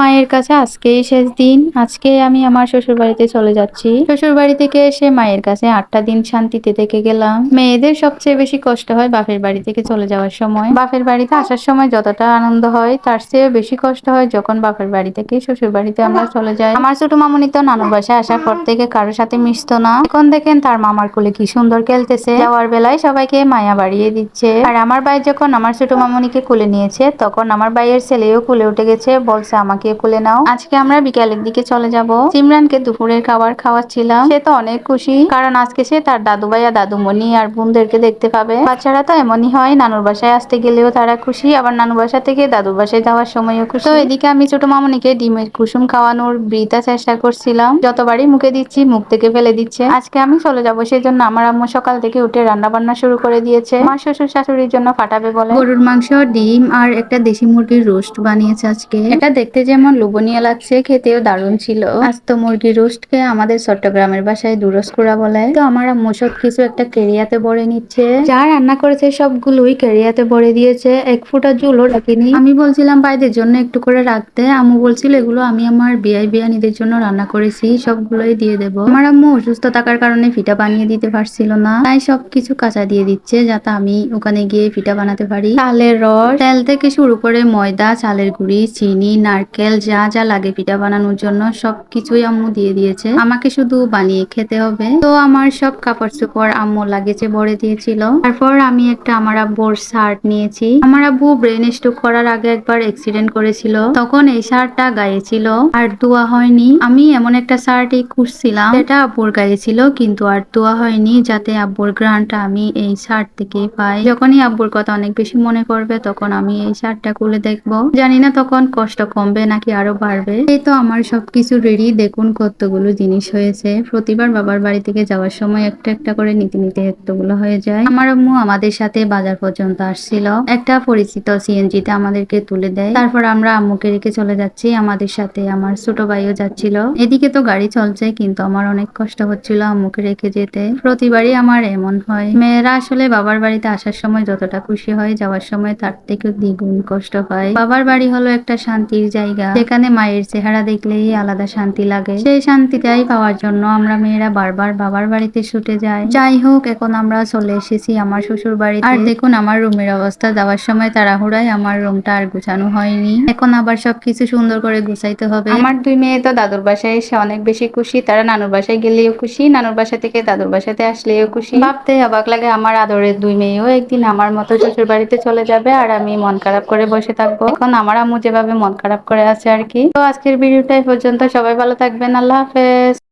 মায়ের কাছে আজকেই শেষ দিন। আজকে আমি আমার শ্বশুর বাড়িতে চলে যাচ্ছি। শ্বশুর বাড়ি থেকে এসে মায়ের কাছে আটটা দিন শান্তিতে থেকে গেলাম। মেয়েদের সবচেয়ে বেশি কষ্ট হয় বাপের বাড়ি থেকে চলে যাওয়ার সময়। বাপের বাড়িতে আসার সময় যতটা আনন্দ হয়, তার চেয়ে বেশি কষ্ট হয় যখন বাপের বাড়ি থেকে শ্বশুর বাড়িতে আমরা চলে যাই। আমার ছোট মামুনি তো নানুর বাসায় আসার পর থেকে কারোর সাথে মিশতো না। এখন দেখেন তার মামার কোলে কি সুন্দর খেলতেছে। যাওয়ার বেলায় সবাইকে মায়া বাড়িয়ে দিচ্ছে। আর আমার ভাই যখন আমার ছোট মামুনিকে কোলে নিয়েছে, তখন আমার ভাইয়ের ছেলেও কোলে উঠে গেছে, বলছে আমাকে কোলে নাও। আজকে আমরা বিকালের দিকে চলে যাব। সিমরানকে দুপুরের খাবার খাওয়াচ্ছিলাম। সে তো অনেক খুশি, কারণ আজকে সে তার দাদু ভাইয়া দাদুমণি আর বোনদেরকে দেখতে পাবে। বাচ্চারা তো এমনই হয়, নানুর বাসায় আসতে গেলেও তারা খুশি, আবার নানু বাসা থেকে দাদুর বাসায় যাওয়ার সময়ও খুশি। তো এদিকে আমি ছোট মামুনিকে ডিমের কুসুম খাওয়ানোর বৃতা চেষ্টা করছিলাম। যতবারই মুখে দিচ্ছি, মুখ থেকে ফেলে দিচ্ছে। আজকে আমি চলে যাব সেই জন্য আমার আম্মু সকাল থেকে উঠে রান্না বান্না শুরু করে দিয়েছে। আমার শ্বশুর শাশুড়ির জন্য ফাটাবে বলে। গরুর মাংস, ডিম আর একটা দেশি মুরগির রোস্ট বানিয়েছে আজকে। এটা দেখতে যেমন লোভনীয় লাগছে, খেতেও দারুণ ছিল। আস্ত মুরগির রোস্ট কে আমাদের চট্টগ্রামের বাসায় দুরস্কুরা বলে তো আমার আম্মু সব কিছু একটা কেরিয়াতে ভরে নিচ্ছে। যা রান্না করেছে সবগুলোই কেরিয়াতে ভরে দিয়েছে। এক ফুটা জুলও রাখিনি। আমি বলছিলাম, ভাইদের জন্য একটু করে রাখতে। আম্মু বলছিল, এগুলো আমি আমার বিয়াই বিয়ানিদের জন্য রান্না করেছি, সবগুলোই দিয়ে দেবো। আমার আম্মু অসুস্থ থাকার কারণে ফিটা বানিয়ে দিতে পারছিল না। তাই সবকিছু কাঁচা দিয়ে দিচ্ছে, যাতে আমি ওখানে গিয়ে ফিটা বানাতে পারি। চালের রস, তেল থেকে শুরু করে ময়দা, চালের গুঁড়ি, চিনি, নারকেল যা যা লাগে পিঠা বানানোর জন্য সবকিছুই আম্মু দিয়ে দিয়েছে। আমাকে শুধু বানিয়ে খেতে হবে। তো আমার সব কাপড় চোপড় আম্মু লাগেছে, ভরে দিয়েছিল। তারপর আমি একটা আমার আব্বুর শার্ট নিয়েছি। আমার আব্বু ব্রেন স্ট্রোক করার আগে একবার অ্যাক্সিডেন্ট করেছিল। তখন এই শার্টটা গায়ে ছিল আর দোয়া হয়নি। আমি এমন একটা শার্টই খুঁজছিলাম, যেটা আব্বুর গায়ে ছিল, কিন্তু আর দোয়া হয়নি, যাতে আব্বুর গ্রানটা আমি এই শার্ট থেকে পাই। যখনই আব্বুর কথা অনেক বেশি মনে করবে তখন আমি এই শার্টটা খুলে দেখব। জানি না তখন কষ্ট কমবে নাকি আরও বাড়বে? এই তো আমার সবকিছু রেডি দেখুন কতগুলো জিনিস হয়েছে। প্রতিবার বাবার বাড়ি থেকে যাওয়ার সময় একটা একটা করে নিতে নিতে এতগুলো হয়ে যায়। আমার আম্মু আমাদের সাথে বাজার পর্যন্ত আসছিল। একটা পরিচিত সিএনজিতে আমাদেরকে তুলে দেয়। তারপর আমরা আম্মুকে রেখে চলে যাচ্ছি। আমাদের সাথে আমার ছোট ভাইও যাচ্ছিল। এদিকে তো গাড়ি চলছে, কিন্তু আমার অনেক কষ্ট হচ্ছিল আম্মুকে রেখে যেতে। প্রতিবারই আমার এমন হয়। মেয়েরা আসলে বাবার বাড়িতে আসার সময় যতটা খুশি হয়, যাওয়ার সময় তার থেকে দ্বিগুণ কষ্ট পায় বাবার বাড়ি হলো একটা শান্তির জায়গা। যেখানে মায়ের চেহারা দেখলেই আলাদা শান্তি লাগে। সেই শান্তিটাই পাওয়ার জন্য আমরা মেয়েরা বারবার বাবার বাড়িতে ছুটে যাই। যাই হোক এখন আমরা চলে এসেছি আমার শ্বশুর বাড়ি আর দেখুন আমার রুমের অবস্থা। যাওয়ার সময় তাড়াহুড়ায় আমার রুমটা আর গুছানো হয়নি। এখন আবার সবকিছু সুন্দর করে গুছাইতে হবে। আমার দুই মেয়ে তো দাদুর বাসায় এসে অনেক বেশি খুশি। তারা নানুর বাসায় গেলেও খুশি। নানুর বাসা থেকে দাদুর বাসাতে আসলেও খুশি। ভাবতে অবাক লাগে আমার আদরের দুই মেয়েও একদিন আমার মতো শ্বশুর বাড়িতে চলে যাবে আর আমি মন খারাপ করে বসে থাকব। এখন আমার আম্মু যেভাবে মন খারাপ করে আছে আর কি। তো আজকের ভিডিওটা পর্যন্ত সবাই ভালো থাকবেন আল্লাহ হাফেজ।